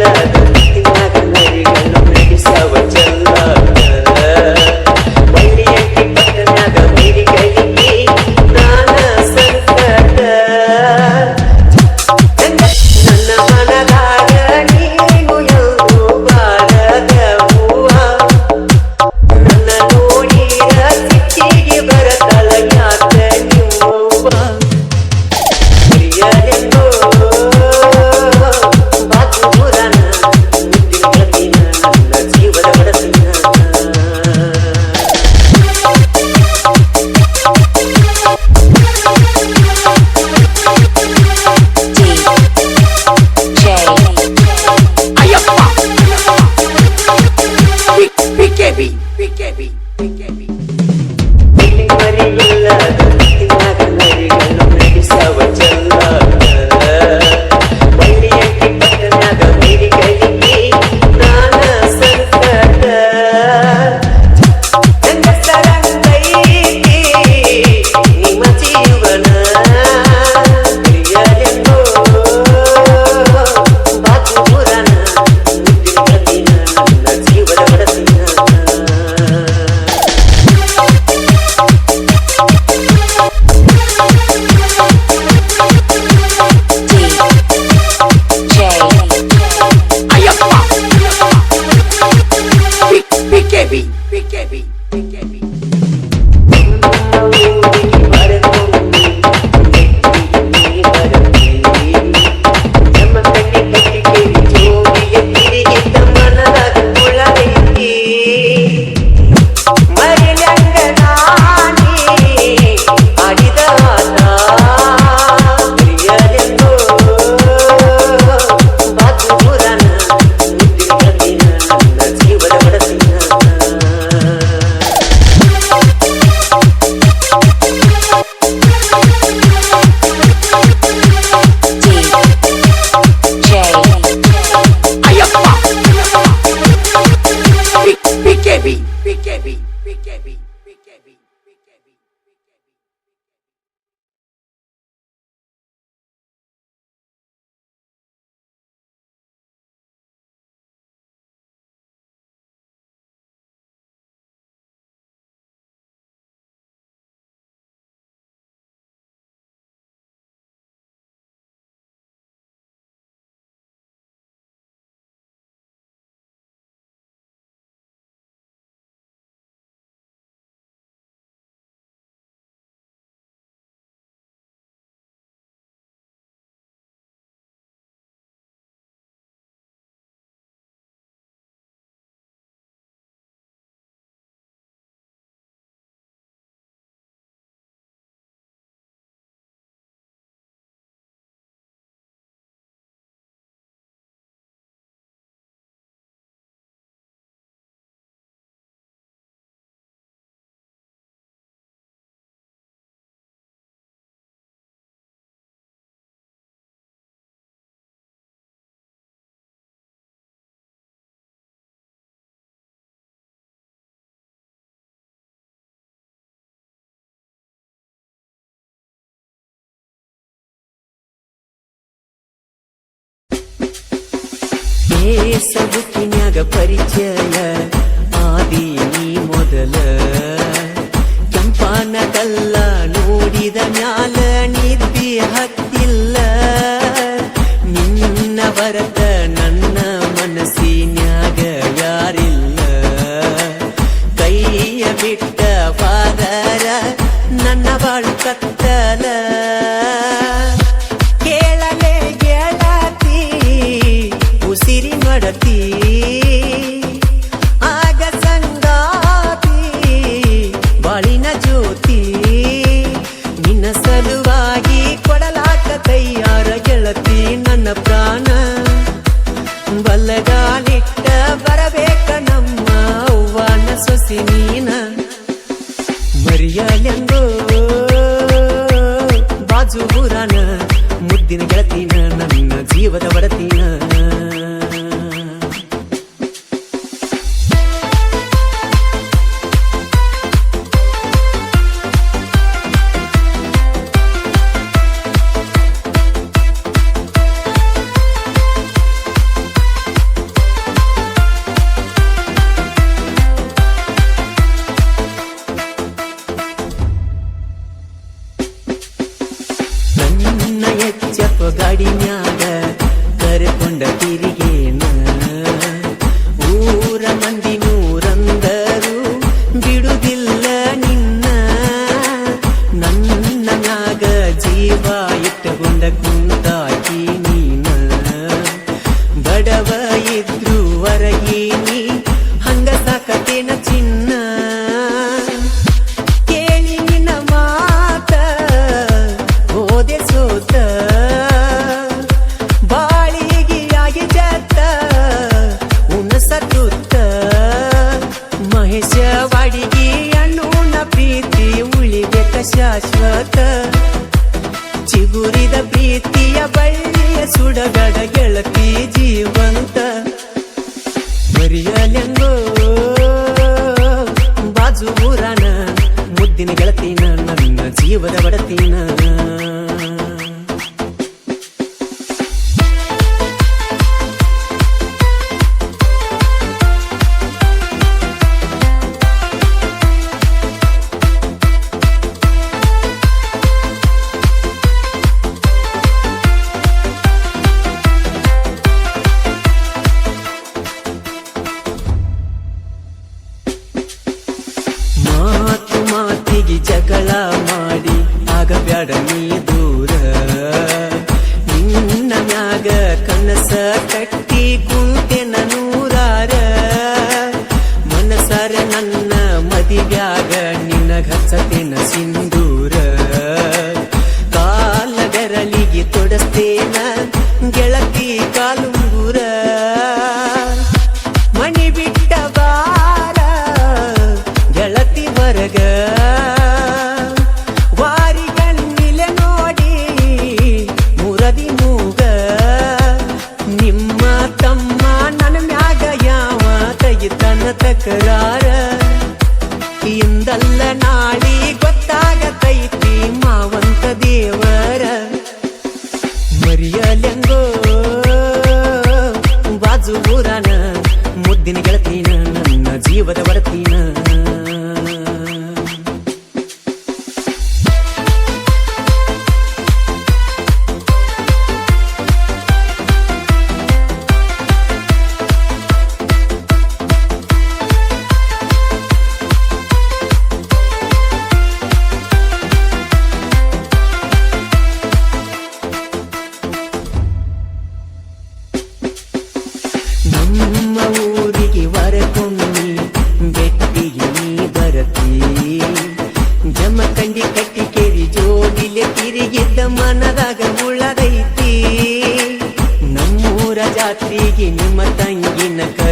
yeah. ಸಗುತ್ತಿನ್ಯಾಗ ಪರಿಚಯ ಆದಿ ನೀ ಮೊದಲ ಕೆಂಪಾನದಲ್ಲ ನೋಡಿದ ಮ್ಯಾಲ ನಿದ್ದಿ ಹತ್ತಿಲ್ಲ ನಿನ್ನ ಬರತ ನನ್ನ ಮನಸ್ಸಿನ್ಯಾಗ ಯಾರಿಲ್ಲ ಕೈಯ ಬಿಟ್ಟ ಬಾದರ ನನ್ನ ಬಾಳು ಕತ್ತಲ ನಿನ್ನ ಎಚ್ಚಪ್ಪ ಗಾಡಿ ಮ್ಯಾಗ ಕರ್ಕೊಂಡ ತಿರುಗಿ. ಶಾಶ್ವತ. ಚಿಗುರಿದ ಪ್ರೀತಿಯ ಬಳ್ಳಿಯ ಸುಡಗಡ ಗೆಳತಿ ಜೀವಂತ. ಬರಿಯಲೆಂಗೋ ಬಾಜು ಊರಾನ, ಮುದ್ದಿನ ಗೆಳತಿನ, ನನ್ನ ಜೀವದ ಬಡತಿನ. ಮಾತಿಗೆ ಜಗಳ ಮಾಡಿ ಆಗ ಬ್ಯಾಡ ನೀ ದೂರ. ನಿನ್ನ ಮ್ಯಾಗ ಕನಸ ಕಟ್ಟಿ ಕುಂತೆನ ನೂರಾರ. ಮನಸಾರ ನನ್ನ ಮದಿವ್ಯಾಗ ನಿನ್ನ ಹಚ್ಚತೇನ ಸಿಂಧೂರ तकरार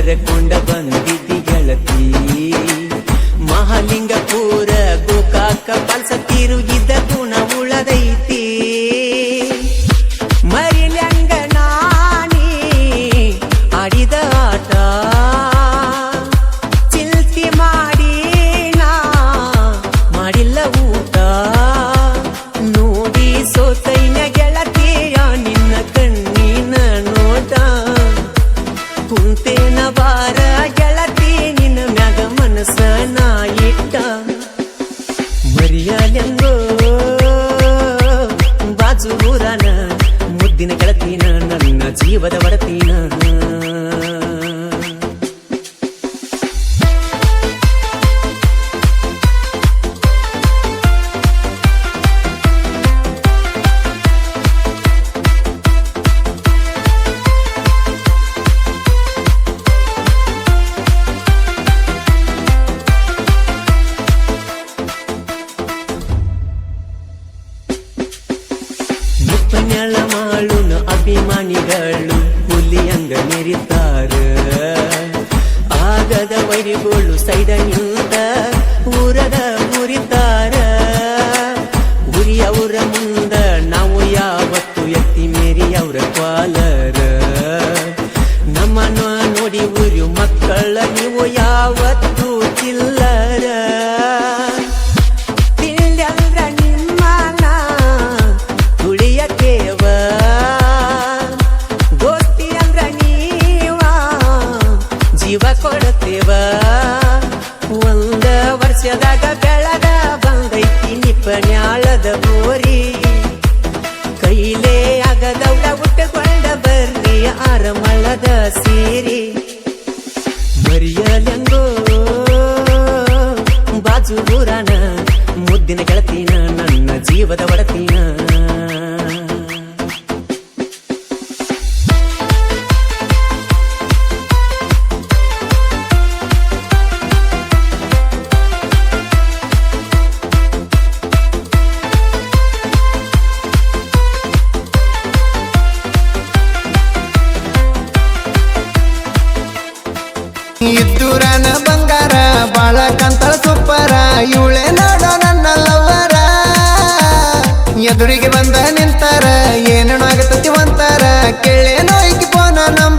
ಕರಕೊಂಡ ಬಂದಿದ್ದಿ ಗೆಳತಿ ಮಹಾಲಿಂಗಪುರ ಗೋಕಾಕ ಪಲ್ಸ ತಿರುಗಿದ್ದ ಗುಣ ಉಳದೈತಿ ಮರಿಲ್ಯಂಗ ನಾನಿ ಆಡಿದ ಆಟ ಚಿಲ್ತಿ ಮಾಡಿ ನಾ ಮಾಡಿಲ್ಲ ಊಟ ನನ್ನ ಜೀವದ ಬಡತಿನ ಅಭಿಮಾನಿಗಳು ಹುಲಿಯಂಗ ಮೆರಿತಾರ ಆಗದ ವೈರಿಗಳು ಸೈಡ ನಿಂತ ಊರದ ಮುರಿತಾರ. ಉರಿಯವರ ಮುಂದ ಜೀವ ಕೊಡುತ್ತೇವ ಒಂದ ವರ್ಷದಾಗ ಬೆಳಗ ಬಂದೈತಿ ನಿಪನ್ಯಾಳದ ಬೋರಿ ಕೈಲೇ ಆಗದೌಡ ಉಟ್ಟುಕೊಂಡ ಬರ್ರಿ ಆರಮಳದ ಸೀರಿ. ಬರಿಯಲೆಂಗೋ ಬಾಜು ಊರನ, ಮುದ್ದಿನ ಗೆಳತಿನ, ನನ್ನ ಜೀವದ ಒಡತಿನ. ಇವಳೆ ನೋಡ ನನ್ನ ಲವ್ವರ ಎದುರಿಗೆ ಬಂದ ನಿಂತಾರ ಏನೇನು ಆಗತತಿ ಒಂತಾರ ಕೇಳೇನೋ ಈಕಿ ಪೋನ ನಂಬರ